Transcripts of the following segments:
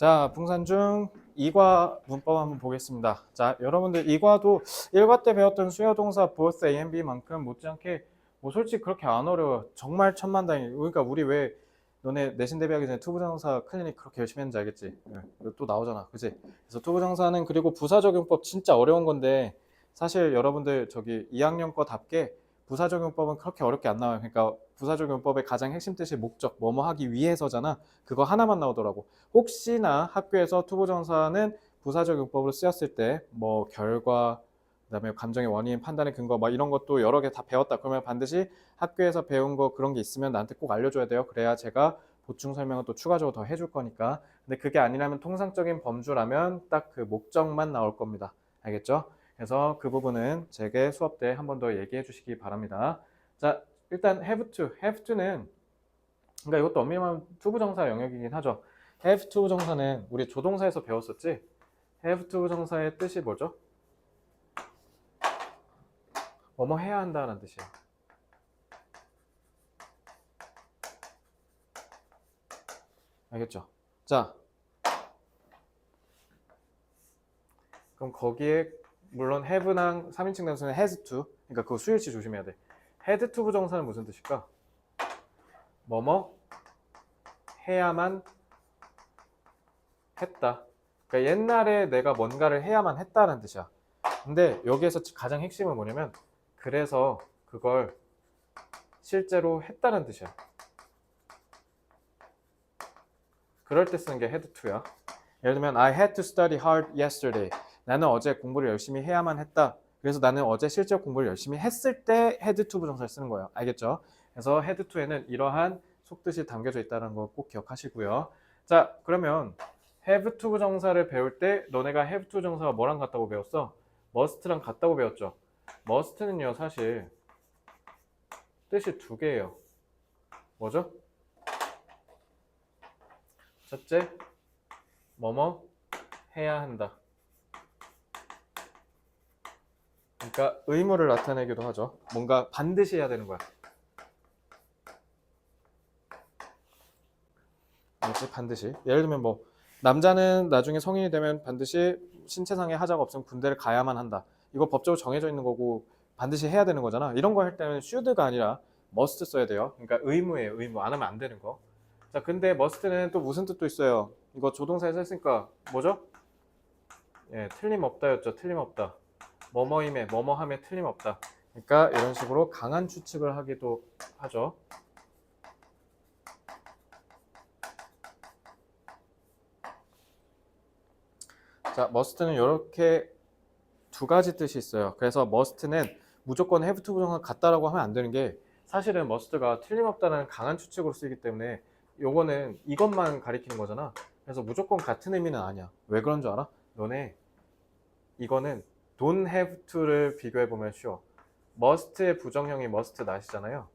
자, 분산 중 2과 문법 한번 보겠습니다. 자, 여러분들 2과도 1과 때 배웠던 수요 동사 both A and B만큼 못지않게 뭐 솔직히 그렇게 안 어려워요. 정말 천만다행이에요. 그러니까 우리 왜 너네 내신 대비하기 전에 투부정사 클리닉 그렇게 열심히 했는지 알겠지? 예, 또 나오잖아. 그지? 그래서 투부정사는 그리고 부사적용법 진짜 어려운 건데 사실 여러분들 저기 2학년 거답게 부사적용법은 그렇게 어렵게 안 나와요. 그러니까 부사적용법의 가장 핵심 뜻이 목적, 뭐뭐 하기 위해서잖아. 그거 하나만 나오더라고. 혹시나 학교에서 투부정사는 부사적용법으로 쓰였을 때 뭐 결과, 그다음에 감정의 원인, 판단의 근거 막 이런 것도 여러 개 다 배웠다. 그러면 반드시 학교에서 배운 거 그런 게 있으면 나한테 꼭 알려줘야 돼요. 그래야 제가 보충 설명을 또 추가적으로 더 해줄 거니까. 근데 그게 아니라면 통상적인 범주라면 딱 그 목적만 나올 겁니다. 알겠죠? 그래서 그 부분은 제게 수업 때 한 번 더 얘기해 주시기 바랍니다. 자, 일단 have to, have to는 그러니까 이것도 엄밀히 말하면 투부정사 영역이긴 하죠. have to 부정사는 우리 조동사에서 배웠었지? have to 부정사의 뜻이 뭐죠? 뭐뭐 해야 한다는 뜻이에요. 알겠죠? 자, 그럼 거기에 물론 have랑 3인칭 단수는 has to 그러니까 그거 수일치 조심해야 돼. had to 부정사는 무슨 뜻일까? 뭐뭐 해야만 했다. 그러니까 옛날에 내가 뭔가를 해야만 했다는 뜻이야. 근데 여기에서 가장 핵심은 뭐냐면 그래서 그걸 실제로 했다는 뜻이야. 그럴 때 쓰는 게 had to야. 예를 들면 I had to study hard yesterday. 나는 어제 공부를 열심히 해야만 했다. 그래서 나는 어제 실제 공부를 열심히 했을 때 had to 부정사를 쓰는 거예요. 알겠죠? 그래서 had to에는 이러한 속뜻이 담겨져 있다는 거 꼭 기억하시고요. 자, 그러면 have to 부정사를 배울 때 너네가 have to 부정사가 뭐랑 같다고 배웠어? must랑 같다고 배웠죠. must는요, 사실 뜻이 두 개예요. 뭐죠? 첫째, 뭐뭐 해야 한다. 그러니까 의무를 나타내기도 하죠. 뭔가 반드시 해야 되는 거야. 뭐지? 반드시. 예를 들면 뭐 남자는 나중에 성인이 되면 반드시 신체상의 하자가 없으면 군대를 가야만 한다. 이거 법적으로 정해져 있는 거고 반드시 해야 되는 거잖아. 이런 거 할 때는 should가 아니라 must 써야 돼요. 그러니까 의무예요. 의무. 안 하면 안 되는 거. 자, 근데 must는 또 무슨 뜻도 있어요. 이거 조동사에 썼으니까 뭐죠? 예, 틀림없다였죠. 틀림없다. 뭐뭐임에 뭐뭐함에 틀림없다. 그러니까 이런 식으로 강한 추측을 하기도 하죠. 자, must는 이렇게 두 가지 뜻이 있어요. 그래서 must는 무조건 have to 부정과 같다라고 하면 안 되는 게 사실은 must가 틀림없다는 강한 추측으로 쓰이기 때문에 요거는 이것만 가리키는 거잖아. 그래서 무조건 같은 의미는 아니야. 왜 그런 줄 알아? 너네 이거는 don't have to를 비교해 보면 쉬워. must의 부정형이 must not이잖아요.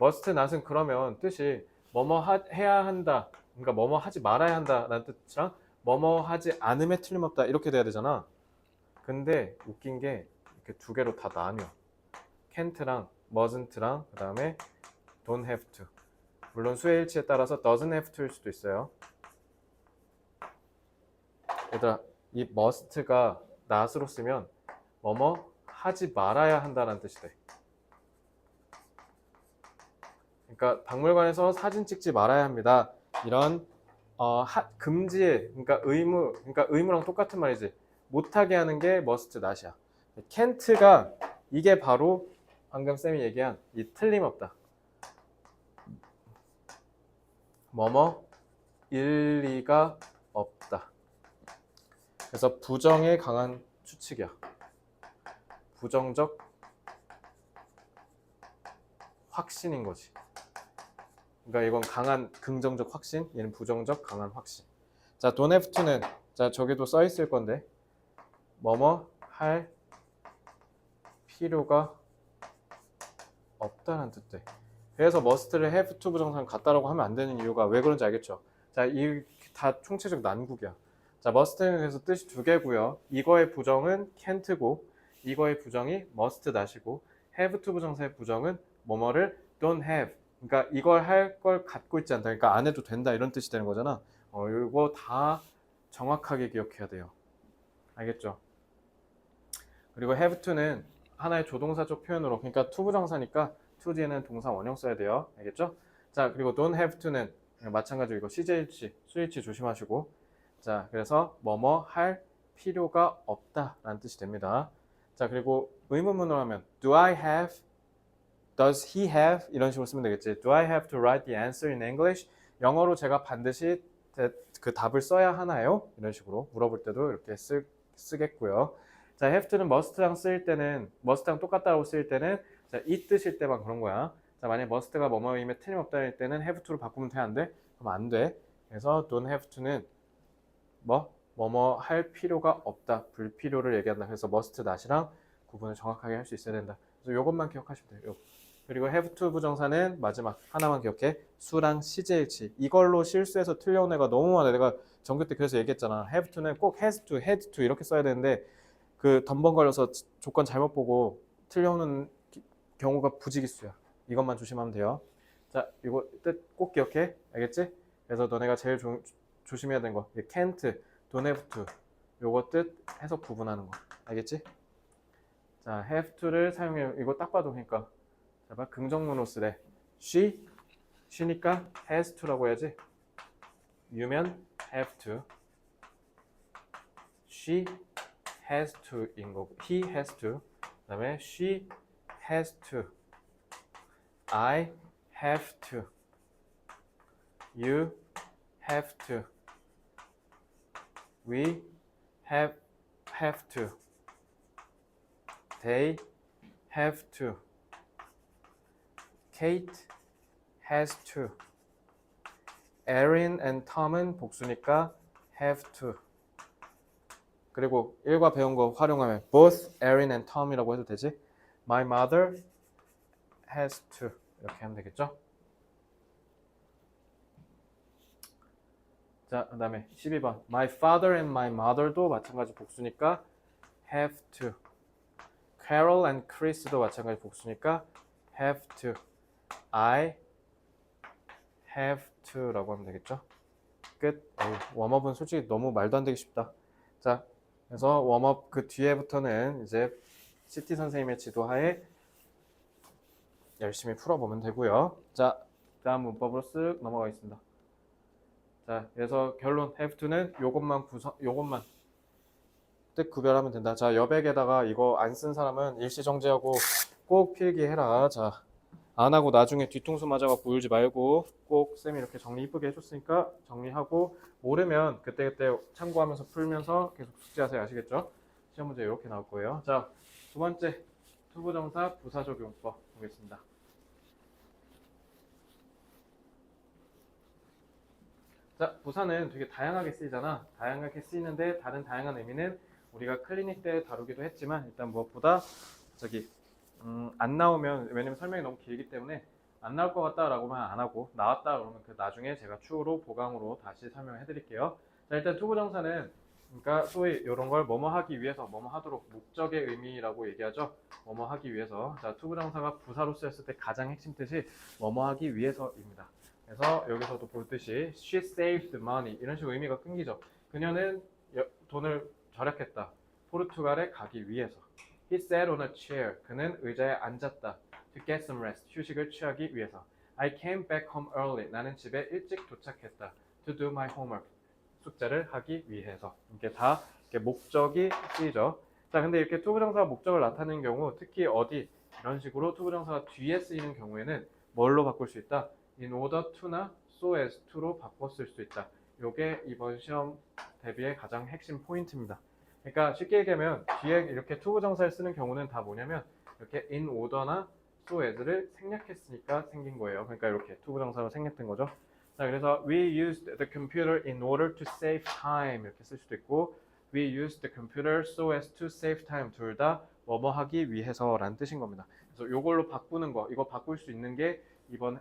must not은 그러면 뜻이 뭐뭐 하- 해야 한다. 그러니까 뭐뭐 하지 말아야 한다라는 뜻이랑 뭐뭐 하지 않음에 틀림없다 이렇게 돼야 되잖아. 근데 웃긴 게 이렇게 두 개로 다 나뉘어. can't랑 mustn't랑 그다음에 don't have to. 물론 수의 일치에 따라서 doesn't have to일 수도 있어요. 얘들아, 이 must가 not으로 쓰면 뭐뭐 하지 말아야 한다는 뜻이 돼. 그러니까 박물관에서 사진 찍지 말아야 합니다. 이런 어, 하- 금지, 그러니까 의무, 그러니까 의무랑 똑같은 말이지. 못하게 하는 게 must not이야. can't가 이게 바로 방금 쌤이 얘기한 이 틀림없다. 뭐뭐 일리가 없다. 그래서 부정에 강한 추측이야. 부정적 확신인 거지. 그러니까 이건 강한 긍정적 확신, 얘는 부정적 강한 확신. 자, don't have to는 자 저기도 써 있을 건데 뭐뭐 할 필요가 없다는 뜻 돼. 그래서 must를 have to 부정사는 같다라고 하면 안 되는 이유가 왜 그런지 알겠죠? 자, 이 다 총체적 난국이야. 자, must는 그래서 뜻이 두 개고요. 이거의 부정은 can't고 이거의 부정이 must not이고 have to 부정사의 부정은 뭐뭐를 don't have. 그러니까 이걸 할 걸 갖고 있지 않다. 그러니까 안 해도 된다 이런 뜻이 되는 거잖아. 어, 이거 다 정확하게 기억해야 돼요. 알겠죠? 그리고 have to는 하나의 조동사적 표현으로 그러니까 to 부정사니까 to 뒤에는 동사 원형 써야 돼요. 알겠죠? 자, 그리고 don't have to는 마찬가지로 이거 CJ일치, 수일치 조심하시고 자, 그래서 뭐뭐 할 필요가 없다 라는 뜻이 됩니다. 자, 그리고 의문문으로 하면 do I have does he have 이런 식으로 쓰면 되겠지. do I have to write the answer in English? 영어로 제가 반드시 대- 그 답을 써야 하나요? 이런 식으로 물어볼 때도 이렇게 쓰, 쓰겠고요. 자, have to는 must랑 쓰일 때는 must랑 똑같다고 쓰일 때는 자, 이 뜻일 때만 그런 거야. 자, 만약 must가 뭐뭐임에 틀림없다일 때는 have to로 바꾸면 돼, 안 돼? 그럼 안 돼. 그래서 don't have to는 뭐? 뭐뭐 할 필요가 없다. 불필요를 얘기한다. 그래서 must not이랑 구분을 정확하게 할 수 있어야 된다. 그래서 이것만 기억하시면 돼요. 그리고 have to 부정사는 마지막 하나만 기억해. 수랑 CJ일치. 이걸로 실수해서 틀려온 애가 너무 많아. 내가 전교 때 그래서 얘기했잖아. have to는 꼭 has to, had to 이렇게 써야 되는데 그 덤벙 걸려서 조건 잘못 보고 틀려오는 기- 경우가 부지기수야. 이것만 조심하면 돼요. 자, 이거 뜻 꼭 기억해. 알겠지? 그래서 너네가 제일 조, 조심해야 되는 거. can't, don't have to. 요거 뜻 해석 구분하는 거. 알겠지? 자, have to를 사용해. 이거 딱 봐도 그러니까. 자, 봐. 긍정문으로 쓰래. she, she니까 has to라고 해야지. 유면 have to. she has to인 거고. he has to. 그 다음에 she has to. I have to. You have to. We have have to. They have to. Kate has to. Erin and Tom은 복수니까 have to. 그리고 일과 배운 거 활용하면 both Erin and Tom이라고 해도 되지. My mother has to 이렇게 하면 되겠죠? 자, 그 다음에 12번 My father and my mother도 마찬가지 복수니까 have to. Carol and Chris도 마찬가지 복수니까 have to. I have to라고 하면 되겠죠? 끝. 어우, 웜업은 솔직히 너무 말도 안 되기 쉽다. 자, 그래서 웜업 그 뒤에부터는 이제 CT 선생님의 지도하에 열심히 풀어보면 되고요. 자, 다음 문법으로 쓱 넘어가겠습니다. 자, 그래서 결론 have to는 요것만 구성, 요것만 뜻 구별하면 된다. 자, 여백에다가 이거 안 쓴 사람은 일시 정지하고 꼭 필기해라. 자, 안 하고 나중에 뒤통수 맞아갖고 울지 말고 꼭 쌤이 이렇게 정리 이쁘게 해줬으니까 정리하고 모르면 그때그때 참고하면서 풀면서 계속 숙제하세요. 아시겠죠? 시험 문제 이렇게 나올 거예요. 자, 두 번째 투부정사 부사적용법 보겠습니다. 자, 부사는 되게 다양하게 쓰이잖아. 다양하게 쓰이는데 다른 다양한 의미는 우리가 클리닉 때 다루기도 했지만 일단 무엇보다 저기 음, 안 나오면 왜냐면 설명이 너무 길기 때문에 안 나올 것 같다라고만 안 하고 나왔다 그러면 그 나중에 제가 추후로 보강으로 다시 설명해 드릴게요. 자, 일단 투부정사는 그러니까 소위 이런 걸 뭐뭐 하기 위해서 뭐뭐 하도록 목적의 의미라고 얘기하죠. 뭐뭐 하기 위해서. 자, 투부정사가 부사로 쓰였을 때 가장 핵심 뜻이 뭐뭐 하기 위해서입니다. 그래서 여기서도 볼 듯이 she saved money 이런 식으로 의미가 끊기죠. 그녀는 여- 돈을 절약했다. 포르투갈에 가기 위해서. He sat on a chair. 그는 의자에 앉았다. To get some rest. 휴식을 취하기 위해서. I came back home early. 나는 집에 일찍 도착했다. To do my homework. 숙제를 하기 위해서. 이게 다 이렇게 목적이 쓰이죠. 자, 근데 이렇게 투부정사가 목적을 나타내는 경우, 특히 어디 이런 식으로 투부정사가 뒤에 쓰이는 경우에는 뭘로 바꿀 수 있다? In order to나 so as to로 바꿨을 수 있다. 요게 이번 시험 대비의 가장 핵심 포인트입니다. 그러니까 쉽게 얘기하면 뒤에 이렇게 투부정사를 쓰는 경우는 다 뭐냐면 이렇게 in order나 so as를 생략했으니까 생긴 거예요. 그러니까 이렇게 투부정사로 생략된 거죠. 자, 그래서 we used the computer in order to save time 이렇게 쓸 수도 있고 we used the computer so as to save time 둘 다 뭐뭐 하기 위해서라는 뜻인 겁니다. 그래서 요걸로 바꾸는 거 이거 바꿀 수 있는 게 이번 음,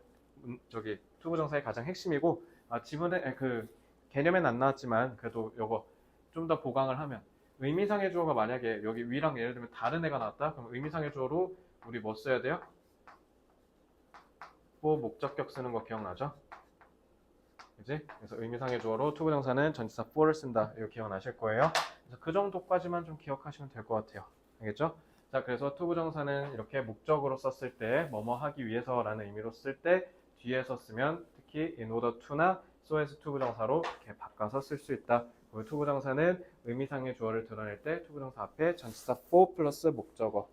저기 투부 정사의 가장 핵심이고 아, 지문에 에, 그 개념엔 안 나왔지만 그래도 요거 좀 더 보강을 하면 의미상의 주어가 만약에 여기 위랑 예를 들면 다른 애가 나왔다 그럼 의미상의 주어로 우리 뭐 써야 돼요? 뭐 목적격 쓰는 거 기억나죠? 그지? 그래서 의미상의 주어로 to 부정사는 전치사 for를 쓴다. 이거 기억나실 거예요. 그래서 그 정도까지만 좀 기억하시면 될 것 같아요. 알겠죠? 자, 그래서 to 부정사는 이렇게 목적으로 썼을 때, 뭐뭐 하기 위해서라는 의미로 쓸 때 뒤에서 쓰면 특히 in order to나 so as to 부정사로 이렇게 바꿔서 쓸 수 있다. 그리고 to 부정사는 의미상의 주어를 드러낼 때 to 부정사 앞에 전치사 for 플러스 목적어로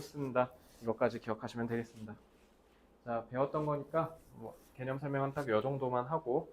쓴다. 이것까지 기억하시면 되겠습니다. 자, 배웠던 거니까 뭐 개념 설명은 딱 이 정도만 하고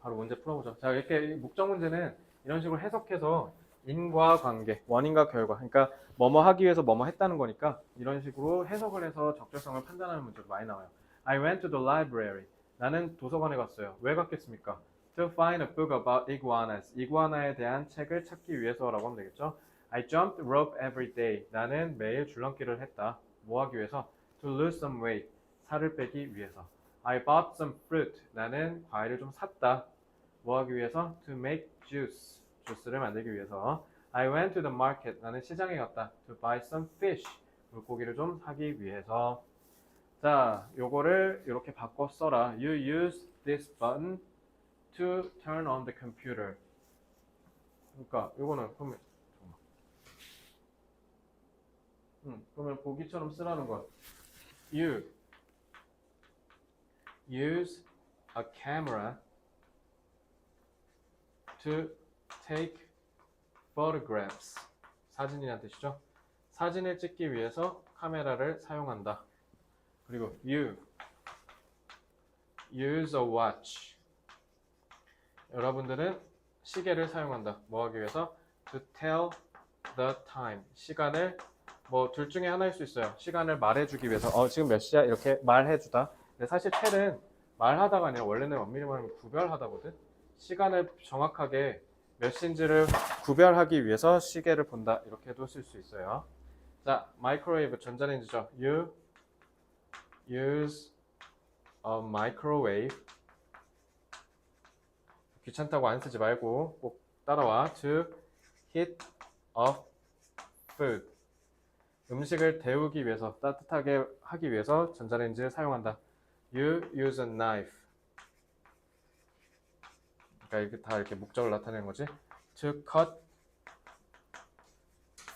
바로 문제 풀어보죠. 자, 이렇게 목적 문제는 이런 식으로 해석해서 인과 관계, 원인과 결과, 그러니까 뭐뭐 하기 위해서 뭐뭐 했다는 거니까 이런 식으로 해석을 해서 적절성을 판단하는 문제도 많이 나와요. I went to the library. 나는 도서관에 갔어요. 왜 갔겠습니까? To find a book about iguanas. 이구아나에 대한 책을 찾기 위해서라고 하면 되겠죠. I jumped rope every day. 나는 매일 줄넘기를 했다. 뭐 하기 위해서? To lose some weight. 살을 빼기 위해서. I bought some fruit. 나는 과일을 좀 샀다. 뭐 하기 위해서? To make juice. 주스를 만들기 위해서. I went to the market. 나는 시장에 갔다. To buy some fish. 물고기를 좀 사기 위해서. 자, 요거를 이렇게 바꿔 써라. You use this button to turn on the computer. 그러니까 요거는 그러면 잠깐만. 음, 그러면 보기처럼 쓰라는 거. You use a camera to take photographs. 사진이란 뜻이죠. 사진을 찍기 위해서 카메라를 사용한다. 그리고 you use a watch. 여러분들은 시계를 사용한다. 뭐 하기 위해서? To tell the time. 시간을 뭐 둘 중에 하나일 수 있어요. 시간을 말해주기 위해서. 어 지금 몇 시야? 이렇게 말해주다. 근데 사실 텔은 말하다가 아니라 원래는 엄밀히 말하면 구별하다거든. 시간을 정확하게 몇 시인지를 구별하기 위해서 시계를 본다. 이렇게도 쓸 수 있어요. 자, 마이크로웨이브 전자레인지죠. You use a microwave. 귀찮다고 안 쓰지 말고 꼭 따라와. To heat up food. 음식을 데우기 위해서 따뜻하게 하기 위해서 전자레인지를 사용한다. You use a knife. 그러니까 이게 다 이렇게 목적을 나타내는 거지. To cut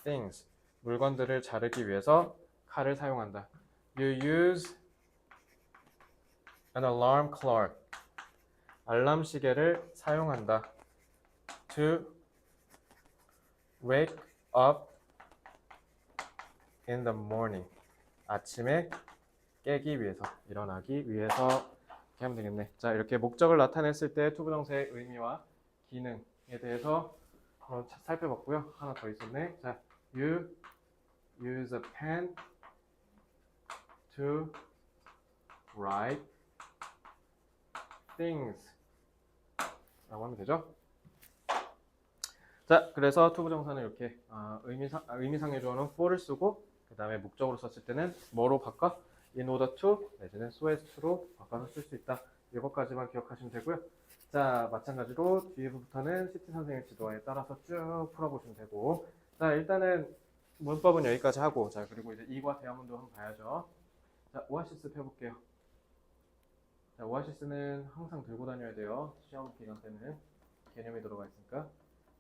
things. 물건들을 자르기 위해서 칼을 사용한다. You use an alarm clock. 알람 시계를 사용한다. To wake up in the morning. 아침에 깨기 위해서, 일어나기 위해서 이렇게 하면 되겠네. 자, 이렇게 목적을 나타냈을 때 투부정사의 의미와 기능에 대해서 한번 차- 살펴봤고요. 하나 더 있었네. 자, you use a pen to write things 라고 하면 되죠. 자, 그래서 투부정사는 이렇게 아, 의미상, 아, 의미상의 주어는 for를 쓰고 그 다음에 목적으로 썼을 때는 뭐로 바꿔? In order to 내지는 so as to로 바꿔서 쓸 수 있다. 이것까지만 기억하시면 되고요. 자, 마찬가지로 뒤에부터는 CT 선생님 지도에 따라서 쭉 풀어보시면 되고 자, 일단은 문법은 여기까지 하고 자, 그리고 이제 이과 대화문도 한번 봐야죠. 자, 오아시스 펴볼게요. 자, 오아시스는 항상 들고 다녀야 돼요. 시험 기간 때는 개념이 들어가 있으니까.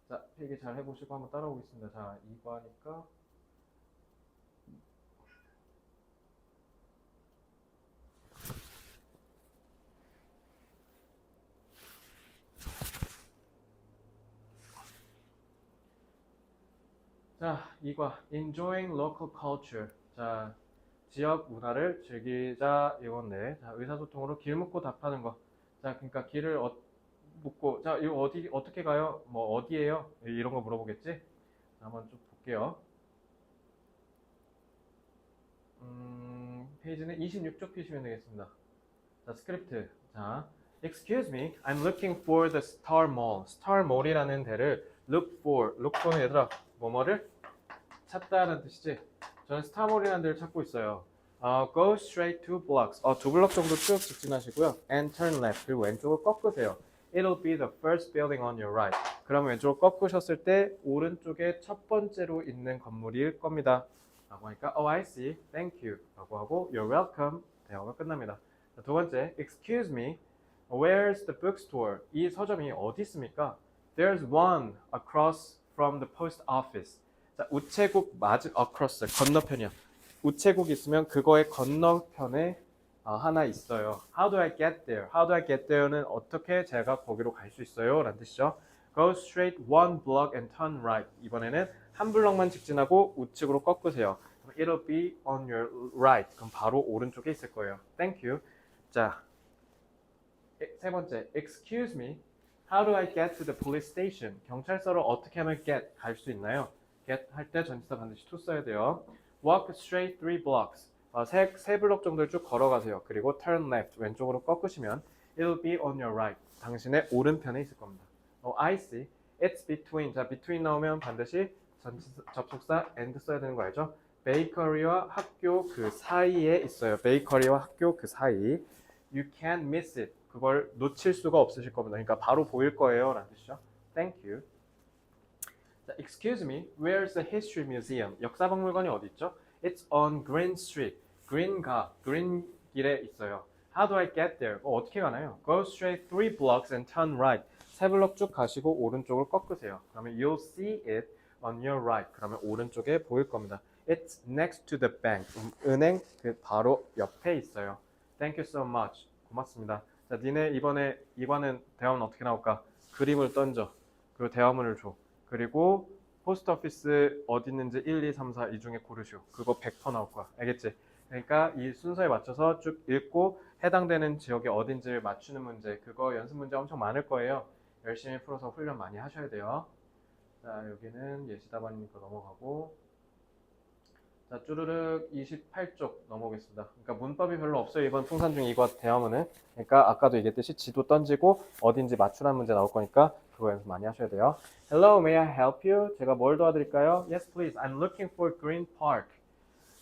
자, 필기 잘 해보시고 한번 따라오겠습니다. 자, 이과니까 자, 이과 enjoying local culture. 자, 지역 문화를 즐기자 이건데. 자, 의사소통으로 길 묻고 답하는 거. 자, 그러니까 길을 어, 묻고 자, 이거 어디 어떻게 가요? 뭐 어디예요? 이런 거 물어보겠지? 자, 한번 좀 볼게요. 음, 페이지는 26쪽 피시면 되겠습니다. 자, 스크립트. 자, excuse me, I'm looking for the Star Mall. Star Mall이라는 데를 look for. look for는 얘들아, 뭐뭐를 찾다라는 뜻이지. 저는 스타몰이라는 데를 찾고 있어요. 어, go straight two blocks. 어, 두 블럭 정도 쭉 직진하시고요. And turn left. 그리고 왼쪽을 꺾으세요. It'll be the first building on your right. 그러면 왼쪽을 꺾으셨을 때 오른쪽에 첫 번째로 있는 건물일 겁니다. 라고 하니까 Oh, I see. Thank you. 라고 하고 You're welcome. 대화가 끝납니다. 자, 두 번째, Excuse me. Where's the bookstore? 이 서점이 어디 있습니까? There's one across from the post office. 자, 우체국 맞은 across 건너편이야. 우체국 있으면 그거의 건너편에 아, 하나 있어요. How do I get there? How do I get there는 어떻게 제가 거기로 갈 수 있어요? 라는 뜻이죠. Go straight one block and turn right. 이번에는 한 블럭만 직진하고 우측으로 꺾으세요. It'll be on your right. 그럼 바로 오른쪽에 있을 거예요. Thank you. 자, 에- 세 번째, excuse me. How do I get to the police station? 경찰서로 어떻게 하면 get 갈 수 있나요? get 할 때 전치사 반드시 to 써야 돼요. Walk straight three blocks. 어, 세, 세 블록 정도를 쭉 걸어가세요. 그리고 turn left 왼쪽으로 꺾으시면 it'll be on your right. 당신의 오른편에 있을 겁니다. 어, I see. It's between. 자, between 나오면 반드시 전치사, 접속사 and 써야 되는 거 알죠? 베이커리와 학교 그 사이에 있어요. 베이커리와 학교 그 사이. You can't miss it. 그걸 놓칠 수가 없으실 겁니다. 그러니까 바로 보일 거예요. 라는 뜻이죠. Thank you. 자, excuse me, where's the history museum? 역사박물관이 어디 있죠? It's on Green Street. Green가, Green 길에 있어요. How do I get there? 어, 어떻게 가나요? Go straight three blocks and turn right. 세 블럭 쭉 가시고 오른쪽을 꺾으세요. 그러면 you'll see it on your right. 그러면 오른쪽에 보일 겁니다. It's next to the bank. 음, 은행 그 바로 옆에 있어요. Thank you so much. 고맙습니다. 자, 니네 이번에 이관은 대화문 어떻게 나올까? 그림을 던져. 그리고 대화문을 줘. 그리고 포스트 오피스 어디 있는지 1, 2, 3, 4 이 중에 고르시오. 그거 100% 나올 거야. 알겠지? 그러니까 이 순서에 맞춰서 쭉 읽고 해당되는 지역이 어딘지를 맞추는 문제. 그거 연습 문제 엄청 많을 거예요. 열심히 풀어서 훈련 많이 하셔야 돼요. 자, 여기는 예시 답안이니까 넘어가고. 자, 쭈르륵 28쪽 넘어오겠습니다. 그러니까 문법이 별로 없어요. 이번 풍산 중 이과 대화문은. 그러니까 아까도 얘기했듯이 지도 던지고 어딘지 맞추라는 문제 나올 거니까 그거 연습 많이 하셔야 돼요. Hello, may I help you? 제가 뭘 도와드릴까요? Yes, please. I'm looking for Green Park.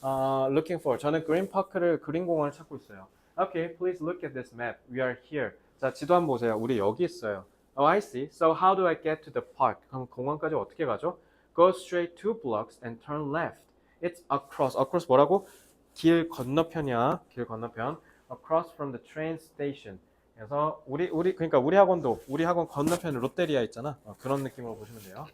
어, looking for. 저는 그린 파크를 그린 공원을 찾고 있어요. Okay, please look at this map. We are here. 자, 지도 한번 보세요. 우리 여기 있어요. Oh, I see. So how do I get to the park? 그럼 공원까지 어떻게 가죠? Go straight two blocks and turn left. It's across. Across 뭐라고? 길 건너편이야. 길 건너편. Across from the train station. 그래서 우리 우리 그러니까 우리 학원도 우리 학원 건너편에 롯데리아 있잖아. 어, 그런 느낌으로 보시면 돼요.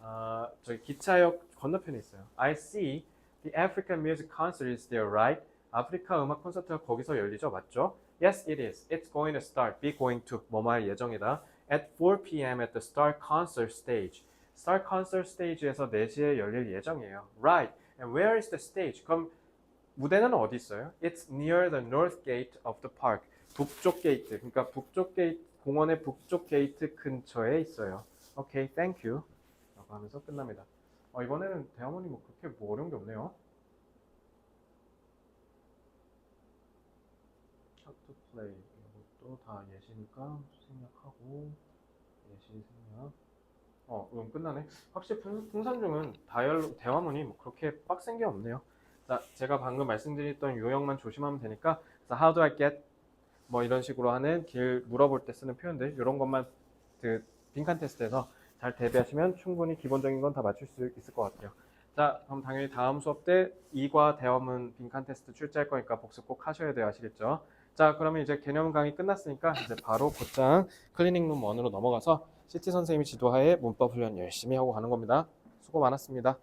아, 저기 기차역 건너편에 있어요. I see the African music concert is there, right? 아프리카 음악 콘서트가 거기서 열리죠, 맞죠? Yes, it is. It's going to start. Be going to 뭐뭐 할 예정이다. At 4 p.m. at the Star Concert Stage. Star Concert Stage에서 4시에 열릴 예정이에요. Right. And where is the stage? 그럼 무대는 어디 있어요? It's near the north gate of the park. 북쪽 게이트. 그러니까 북쪽 게이트 공원의 북쪽 게이트 근처에 있어요. 오케이, thank you. 라고 하면서 끝납니다. 어, 이번에는 대화문이 뭐 그렇게 뭐 어려운 게 없네요. To play 이것도 다 예시니까 생략하고 예시 생략. 어, 음 끝나네. 확실히 풍- 풍산중은 다이얼 대화문이 뭐 그렇게 빡센 게 없네요. 자, 제가 방금 말씀드렸던 요령만 조심하면 되니까 그래서 how do I get 뭐 이런 식으로 하는 길 물어볼 때 쓰는 표현들 이런 것만 그 빈칸 테스트에서 잘 대비하시면 충분히 기본적인 건 다 맞출 수 있을 것 같아요. 자, 그럼 당연히 다음 수업 때 2과 대화문 빈칸 테스트 출제할 거니까 복습 꼭 하셔야 돼요. 아시겠죠? 자, 그러면 이제 개념 강의 끝났으니까 이제 바로 곧장 클리닝 룸 1으로 넘어가서 CT 선생님이 지도하에 문법 훈련 열심히 하고 가는 겁니다. 수고 많았습니다.